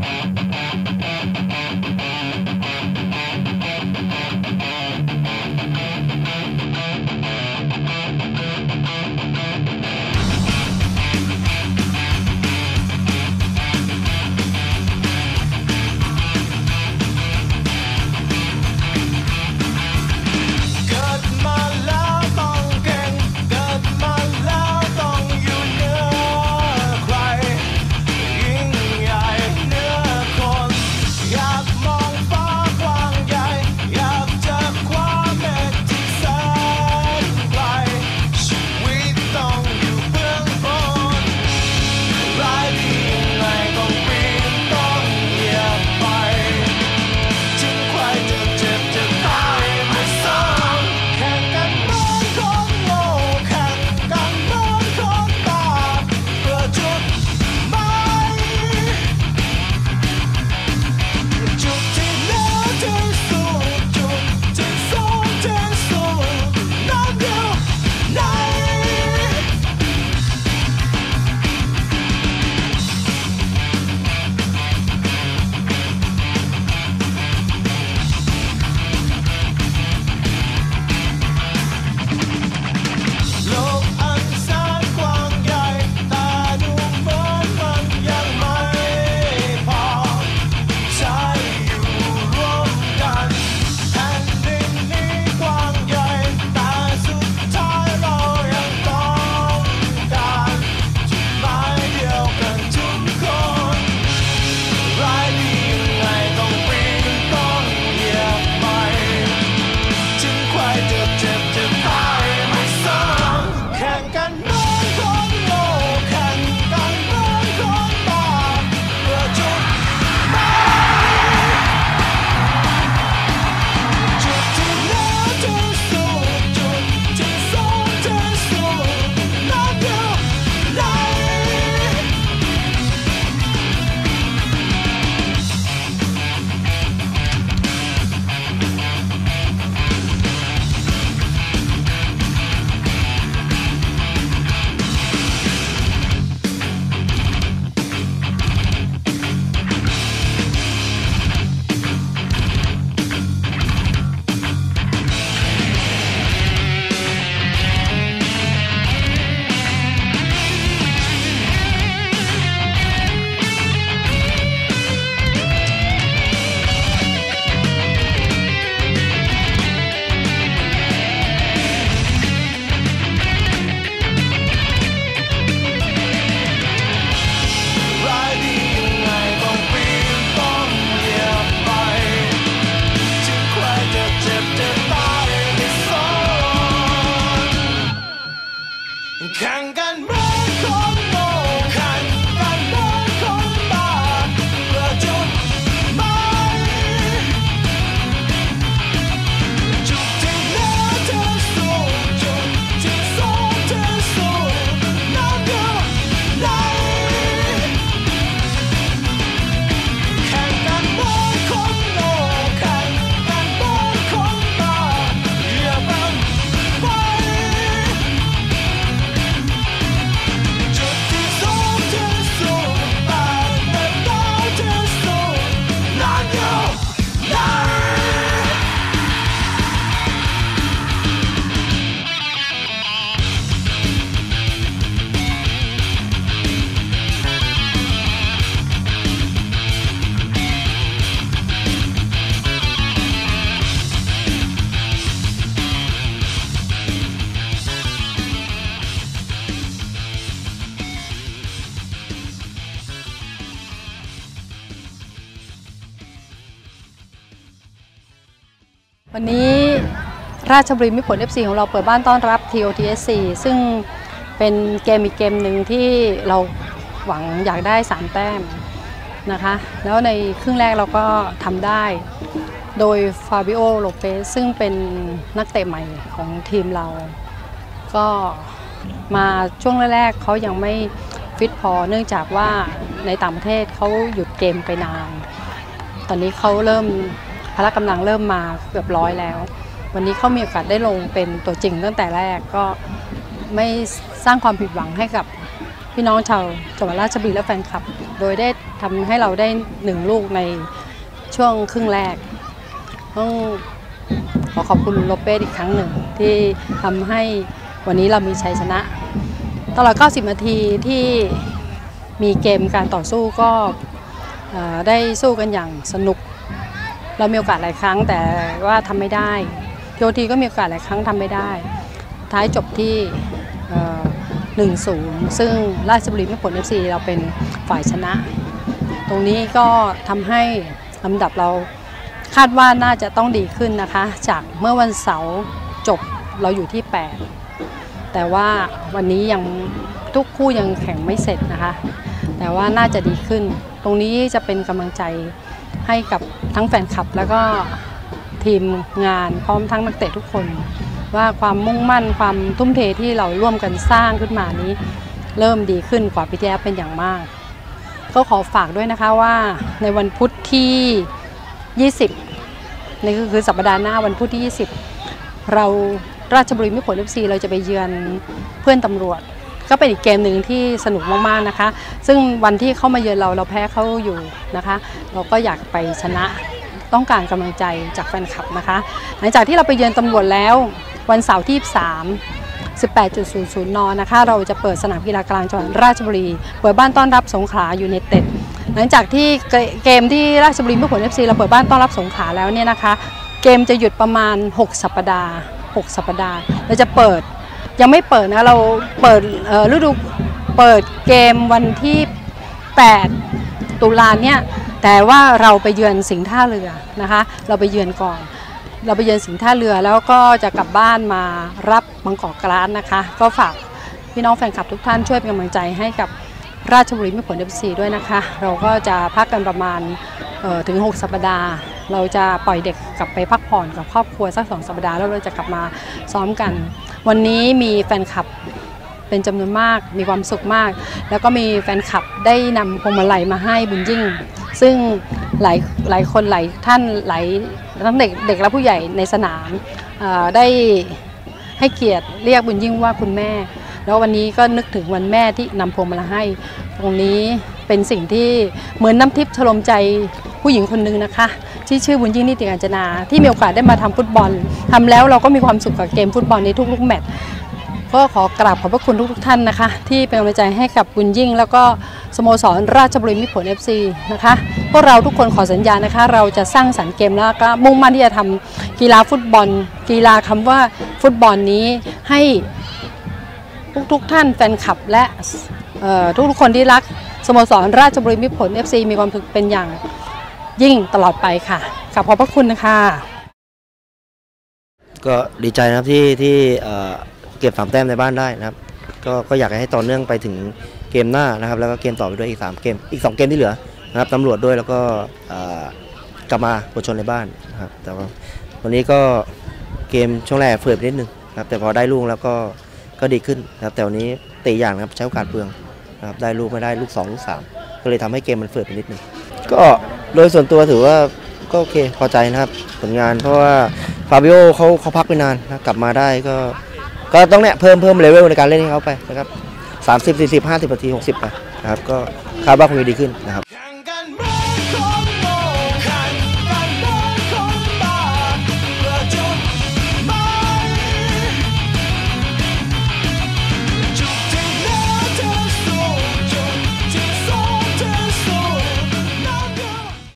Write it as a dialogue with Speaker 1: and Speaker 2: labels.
Speaker 1: Thank you. วันนี้ราชบุรีมิ
Speaker 2: ผล FC ของเราเปิดบ้านต้อนรับ TOTSC ซึ่งเป็นเกมอีกเกมหนึ่งที่เราหวังอยากได้ 3 แต้มนะคะ แล้วในครึ่งแรกเราก็ทำได้ โดยฟาบิโอโลเปสซึ่งเป็นนักเตะใหม่ของทีมเรา ก็มาช่วงแรกๆเขายังไม่ฟิตพอเนื่องจากว่าในต่างประเทศเขาหยุดเกมไปนาน ตอนนี้เขาเริ่ม พละกำลังเริ่มมาเกือบร้อยแล้ว วันนี้เขามีโอกาสได้ลงเป็นตัวจริงตั้งแต่แรกก็ไม่สร้างความผิดหวังให้กับพี่น้องชาวจังหวัดราชบุรีและแฟนคลับ โดยได้ทำให้เราได้หนึ่งลูกในช่วงครึ่งแรกต้องขอขอบคุณโลเปสอีกครั้งหนึ่งที่ทำให้วันนี้เรามีชัยชนะ ตลอด 90 นาทีที่มีเกมการต่อสู้ก็ได้สู้กันอย่างสนุก เรามีโอกาสหลายครั้งแต่ว่าทำไม่ได้โยทีก็มีโอกาสหลายครั้งทำไม่ได้ ท้ายจบที่หนึ่งศูนย์ซึ่งราชบุรีไม่ผล FC เราเป็นฝ่ายชนะ ตรงนี้ก็ทำให้ลำดับเราคาดว่าน่าจะต้องดีขึ้นนะคะ จากเมื่อวันเสาร์จบเราอยู่ที่ 8 แต่ว่าวันนี้ยังทุกคู่ยังแข่งไม่เสร็จนะคะ แต่ว่าน่าจะดีขึ้น ตรงนี้จะเป็นกำลังใจ ให้กับทั้งแฟนคลับ แล้วก็ทีมงานพร้อมทั้งนักเตะทุกคน ว่าความมุ่งมั่นความทุ่มเทที่เราร่วมกันสร้างขึ้นมานี้ เริ่มดีขึ้นกว่าปีที่แล้วเป็นอย่างมาก ก็ขอฝากด้วยนะคะว่าในวันพุธที่ 20นี่คือสัปดาห์หน้าวันพุธที่ 20 เราราชบุรีมิผลเอฟซีเราจะไปเยือนเพื่อนตำรวจ ก็เป็นอีกเกมหนึ่งที่สนุกมากๆนะคะ ซึ่งวันที่เข้ามาเยือนเราเราแพ้เขาอยู่นะคะ เราก็อยากไปชนะต้องการกำลังใจจากแฟนคลับนะคะ หลังจากที่เราไปเยือนตำรวจแล้ววันเสาร์ที่ 3 18.00 น นะคะ เราจะเปิดสนามกีฬากลางจังหวัดราชบุรี เปิดบ้านต้อนรับสงขลายูไนเต็ด หลังจากที่เกเกมที่ราชบุรีเมื่อผลเอฟซีเราเปิดบ้านต้อนรับสงขลาแล้วเนี่ยนะคะ เกมจะหยุดประมาณ 6 สัปดาห์ 6 สัปดาห์ เราจะเปิด ยังไม่เปิดนะ เราเปิดฤดูเปิดเกมวันที่ 8 ตุลาเนี่ยแต่ว่าเราไปเยือนสิงห์ท่าเรือนะคะ เราไปเยือนก่อน เราไปเยือนสิงห์ท่าเรือแล้วก็จะกลับบ้านมารับบางกอกกราสนะคะ ก็ฝากพี่น้องแฟนคลับทุกท่านช่วยเป็นกำลังใจให้กับราชบุรีม่ผลเอฟซีด้วยนะคะ เราก็จะพักกันประมาณถึง 6 สัปดาห์ เราจะปล่อยเด็กกลับไปพักผ่อนกับครอบครัวสักสองสัปดาห์แล้วเราจะกลับมาซ้อมกัน วันนี้มีแฟนคลับเป็นจำนวนมาก มีความสุขมาก แล้วก็มีแฟนคลับได้นำพวงมาลัยมาให้บุญยิ่ง ซึ่งหลายหลายคนหลายท่านหลายทั้งเด็กเด็กและผู้ใหญ่ในสนามได้ให้เกียรติเรียกบุญยิ่งว่าคุณแม่ แล้ววันนี้ก็นึกถึงวันแม่ที่นำพวงมาลัยให้ ตรงนี้ เป็นสิ่งที่เหมือนน้ำทิพย์ชโลมใจผู้หญิงคนหนึ่งนะคะ ที่ชื่อบุญยิ่งนิติการจนา ที่มีโอกาสได้มาทำฟุตบอลทำแล้วเราก็มีความสุขกับเกมฟุตบอลในทุกๆแมตช์ก็ขอกราบขอบพระคุณทุกๆท่านนะคะ ที่เป็นกำลังใจให้กับบุญยิ่ง แล้วก็สโมสรราชบุรีมิตรผล FC นะคะพวกเราทุกคนขอสัญญานะคะ เราจะสร้างสรรค์เกมแล้วก็มุ่งมั่นที่จะทำกีฬาฟุตบอล กีฬาคำว่าฟุตบอลนี้ให้ทุกๆท่านแฟนคลับและทุกๆคนที่รัก สโมสรราชบุรีมิตรผล FC มีความสุขเป็นอย่างยิ่งตลอดไปค่ะขอบพระคุณนะคะ
Speaker 3: ก็ดีใจนะครับที่ที่เก็บสามแต้มในบ้านได้นะครับ ก็ก็อยากให้ต่อเนื่องไปถึงเกมหน้านะครับ แล้วก็เกมต่อไปด้วยอีกสามเกมอีกสองเกมที่เหลือนะครับตำรวจด้วยแล้วก็กลับมาปชนในบ้านนะครับแต่ว่าวันนี้ก็เกมช่วงแรกเฟื่อยไปนิดนึงนะครับแต่พอได้ลูกแล้วก็ก็ดีขึ้นนะครับแต่วันนี้ตะอย่างนะครับใช้โอกาสเปลือง นะครับได้ลูกไม่ได้ลูกสองลูกสามก็เลยทำให้เกมมันเฟื่อยไปนิดนึงก็โดยส่วนตัวถือว่าก็โอเคพอใจนะครับผลงานเพราะว่าฟาบิโอเขาเขาพักไปนานนะกลับมาได้ก็ก็ต้องเนี่ยเพิ่มเพิ่มเลเวลในการเล่นให้เขาไปนะครับ30 40 50นาที60ไปนะครับก็คาดว่าคงจะดีขึ้นนะครับ